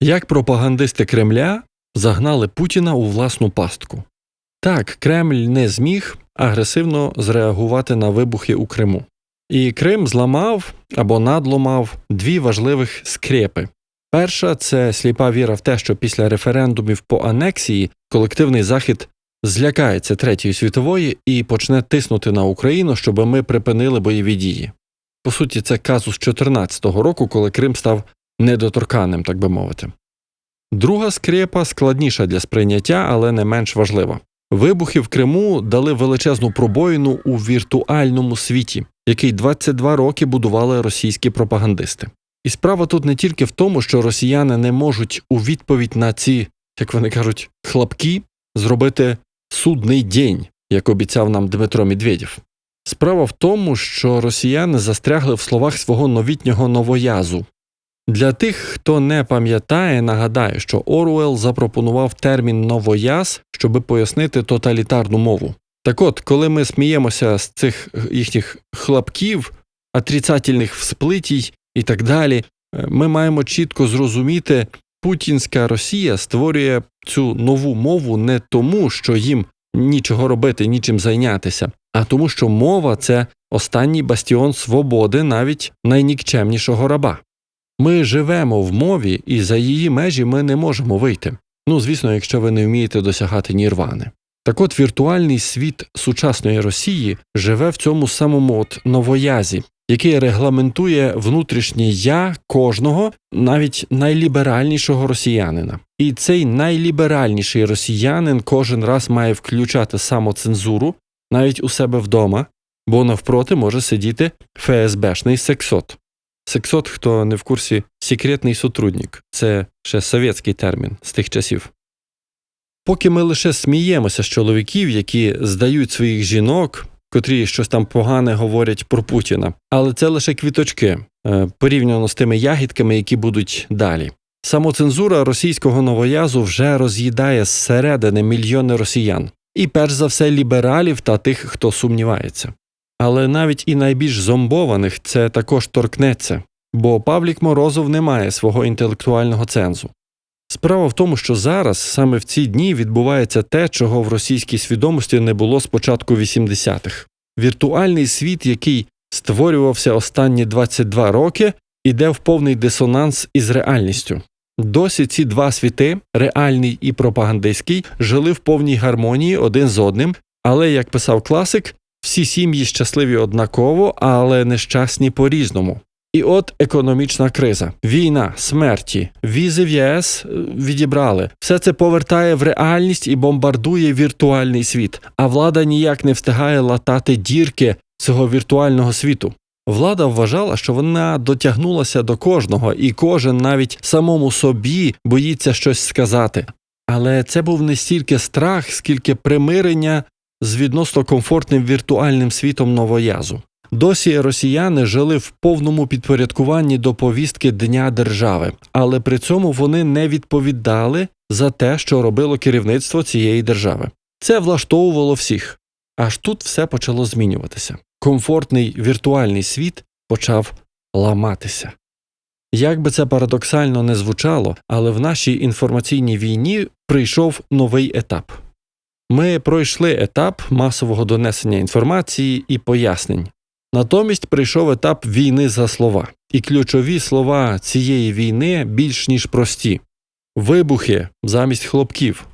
Як пропагандисти Кремля загнали Путіна у власну пастку. Так, Кремль не зміг агресивно зреагувати на вибухи у Криму. І Крим зламав або надломав дві важливих скрепи. Перша це сліпа віра в те, що після референдумів по анексії колективний захід злякається Третьої світової і почне тиснути на Україну, щоб ми припинили бойові дії. По суті, це казус 2014 року, коли Крим став недоторканним, так би мовити. Друга скрепа складніша для сприйняття, але не менш важлива. Вибухи в Криму дали величезну пробоїну у віртуальному світі, який 22 роки будували російські пропагандисти. І справа тут не тільки в тому, що росіяни не можуть у відповідь на ці, як вони кажуть, хлопки зробити судний день, як обіцяв нам Дмитро Медведєв. Справа в тому, що росіяни застрягли в словах свого новітнього новоязу. Для тих, хто не пам'ятає, нагадаю, що Оруел запропонував термін новояз, щоби пояснити тоталітарну мову. Так от, коли ми сміємося з цих їхніх хлопків, отрицательних всплитій і так далі, е, ми маємо чітко зрозуміти, путінська Росія створює цю нову мову не тому, що їм нічого робити, нічим зайнятися, а тому, що мова це останній бастіон свободи навіть найнікчемнішого раба. Ми живемо в мові, і за її межі ми не можемо вийти. Ну, звісно, якщо ви не вмієте досягати нірвани. Так от віртуальний світ сучасної Росії живе в цьому самому от новоязі, який регламентує внутрішнє я кожного, навіть найліберальнішого росіянина. І цей найліберальніший росіянин кожен раз має включати самоцензуру навіть у себе вдома, бо навпроти може сидіти ФСБшний сексот. Сексот, хто не в курсі, секретний сотрудник це ще совєтський термін з тих часів. Поки ми лише сміємося з чоловіків, які здають своїх жінок, котрі щось там погане говорять про Путіна, але це лише квіточки е, порівняно з тими ягідками, які будуть далі. Самоцензура російського новоязу вже роз'їдає зсередини мільйони росіян, і перш за все лібералів та тих, хто сумнівається. Але навіть і найбільш зомбованих це також торкнеться, бо Павлік Морозов не має свого інтелектуального цензу. Справа в тому, що зараз, саме в ці дні, відбувається те, чого в російській свідомості не було з початку 80-х. Віртуальний світ, який створювався останні 22 роки, іде в повний дисонанс із реальністю. Досі ці два світи, реальний і пропагандистський, жили в повній гармонії один з одним, але, як писав класик, всі сім'ї щасливі однаково, але нещасні по різному. І от економічна криза, війна, смерті, візи в ЄС е, відібрали. Все це повертає в реальність і бомбардує віртуальний світ. А влада ніяк не встигає латати дірки цього віртуального світу. Влада вважала, що вона дотягнулася до кожного, і кожен навіть самому собі боїться щось сказати. Але це був не стільки страх, скільки примирення з відносно комфортним віртуальним світом новоязу. Досі росіяни жили в повному підпорядкуванні до повістки Дня держави, але при цьому вони не відповідали за те, що робило керівництво цієї держави. Це влаштовувало всіх. Аж тут все почало змінюватися. Комфортний віртуальний світ почав ламатися. Як би це парадоксально не звучало, але в нашій інформаційній війні прийшов новий етап. Ми пройшли етап масового донесення інформації і пояснень. Натомість прийшов етап війни за слова, і ключові слова цієї війни більш ніж прості вибухи замість хлопків,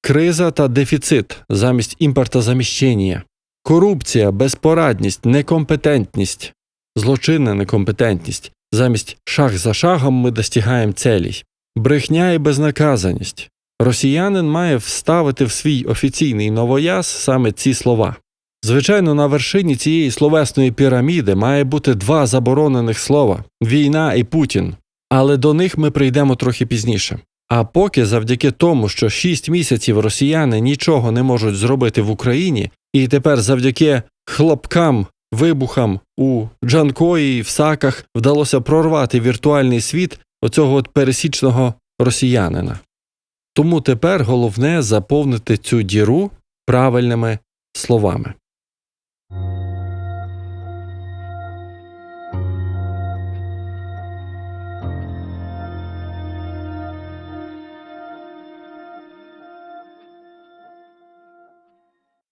криза та дефіцит замість імпортозаміщення, корупція, безпорадність, некомпетентність, злочинна некомпетентність. Замість шаг за шагом ми достигаємо целей, брехня і безнаказаність. Росіянин має вставити в свій офіційний новояз саме ці слова. Звичайно, на вершині цієї словесної піраміди має бути два заборонених слова війна і Путін, але до них ми прийдемо трохи пізніше. А поки завдяки тому, що шість місяців росіяни нічого не можуть зробити в Україні, і тепер завдяки хлопкам, вибухам у Джанкої, в Саках вдалося прорвати віртуальний світ оцього от пересічного росіянина. Тому тепер головне заповнити цю діру правильними словами.